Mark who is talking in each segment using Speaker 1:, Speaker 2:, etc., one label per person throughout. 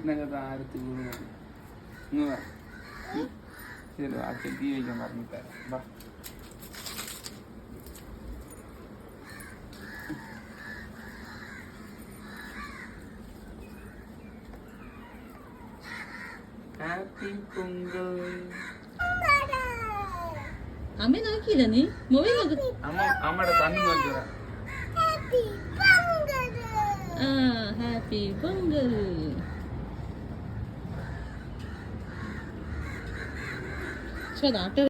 Speaker 1: ഇതിനകത്ത് ആരത്തി വീഴുന്നത് ഇങ്ങ് വാ. ശരി അച്ഛൻ തീ വയ്ക്കാൻ പറഞ്ഞു തരാം വാ ഹാപ്പി പൊങ്കൽ
Speaker 2: അമ്മ നോക്കിയില്ല നീ മൊബൈൽ നോക്ക്
Speaker 1: അമ്മ അമ്മയുടെ കണ്ണു നോക്കിയതാ
Speaker 2: ആ ഹാപ്പി പൊങ്കൽ 错
Speaker 1: 的，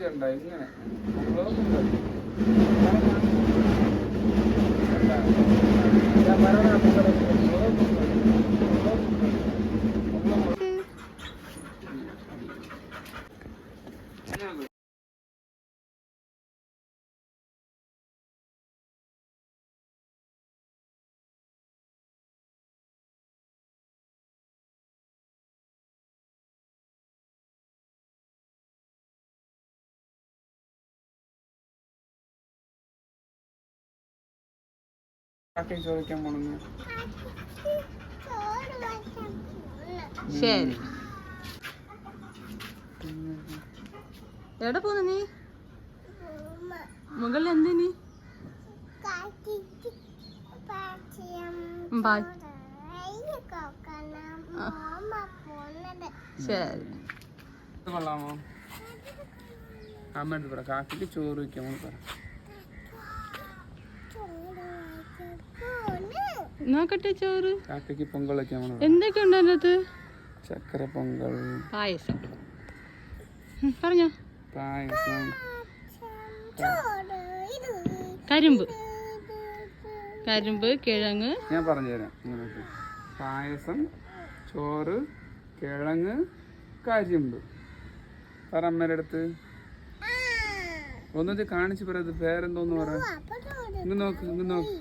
Speaker 1: ഇങ്ങനെ? ഞാൻ പറയണ കാക്കയും ചോദിക്കാൻ പോണെന്ന്.
Speaker 2: ശരി. എവിടെ പോന്നു നീ? മുകളിൽ എന്ത് നീ ബായ് ശരി.
Speaker 1: കൊള്ളാമോ? അമ്മ പറ കാക്കിക്ക് ചോറ് വയ്ക്കാൻ പറ.
Speaker 2: നോക്കട്ടെ ചോറ്.
Speaker 1: കാക്കയ്ക്ക് പൊങ്കൽ വെക്കാൻ പറ
Speaker 2: എന്തൊക്കെ ഉണ്ട് അതിനകത്ത്?
Speaker 1: ചക്കര പൊങ്കൽ
Speaker 2: പായസം. പറഞ്ഞോ.
Speaker 1: പായസം.
Speaker 2: കരിമ്പ്. കരിമ്പ് കിഴങ്ങ്.
Speaker 1: ഞാൻ പറഞ്ഞുതരാം പായസം ചോറ് കിഴങ്ങ് കരിമ്പ്. പറ അമ്മയുടെ അടുത്ത്. ഒന്നത് കാണിച്ചു പറയത് പേരെന്തോന്ന് പറ. ഇങ്ങ് നോക്ക് ഇങ്ങ് നോക്ക്.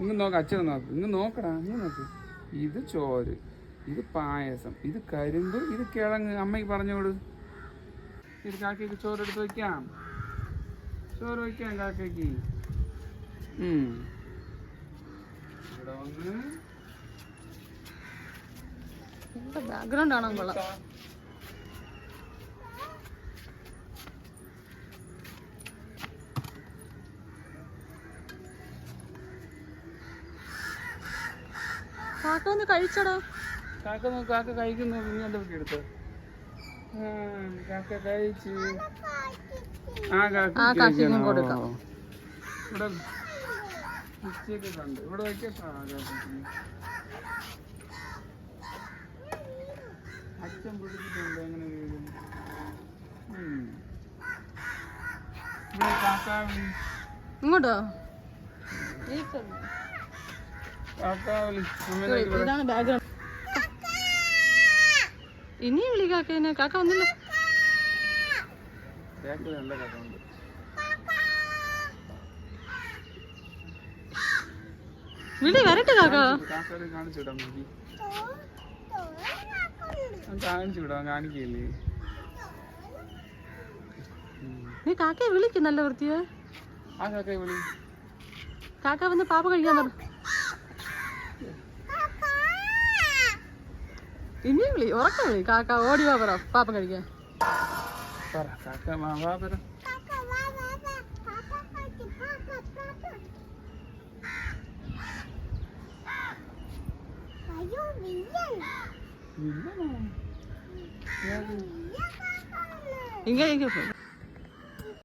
Speaker 1: ഇങ്ങ് നോക്ക് അച്ഛനെ നോക്ക്. ഇങ്ങ് നോക്കടാ ഇങ്ങ് നോക്ക്. ഇത് ചോറ് ഇത് പായസം ഇത് കരിമ്പ് ഇത് കിഴങ്ങ്. അമ്മയ്ക്ക് പറഞ്ഞോട് ഇത് കാക്കയ്ക്ക് ചോറ് എടുത്ത് വെക്കാം. ചോറ് വെക്കാം കാക്കയ്ക്ക്. ഉം. ഇവിടെ ഒന്ന്
Speaker 2: ബാക്ക്ഗ്രൗണ്ട് ആണോ കൊള്ളാം. കാക്ക ഒന്ന് കഴിച്ചടോ.
Speaker 1: കാക്ക കാക്ക കഴിക്കുന്നു ഇങ്ങോട്ട് വെക്കി എടുത്ത് കാക്ക കഴിച്ചു. ആ കാക്ക
Speaker 2: കൊടുക്കാം.
Speaker 1: ഇവിടെ ഉച്ചയൊക്കെ കണ്ട്. ഇവിടെ കാക്കയ്ക്ക്. അച്ഛൻ പിടിച്ചിട്ടുണ്ട് കാക്കാവിളി
Speaker 2: ഇങ്ങോട്ടോ? ഇതാണ് ബാക്ക്ഗ്രൗണ്ട് ഇനിയും വിളി കാക്കേനെ. കാക്ക വന്നില്ല. വിളി വരട്ടെ കാക്ക.
Speaker 1: കാണിച്ചു വിടാം കാണിച്ചു വിടാം കാണിക്കില്ലേ?
Speaker 2: നീ കാക്കയെ വിളിക്കും നല്ല വൃത്തിയെ.
Speaker 1: ആ കാക്കയെ വിളി.
Speaker 2: കാക്ക വന്ന് പാപ്പ കഴിക്കാൻ പറഞ്ഞു ഇനി വിളി ഉറക്കം വിളി കാക്ക ഓടി വാ പറ. പാപ്പം കഴിക്കാൻ? ഇങ്ങനെ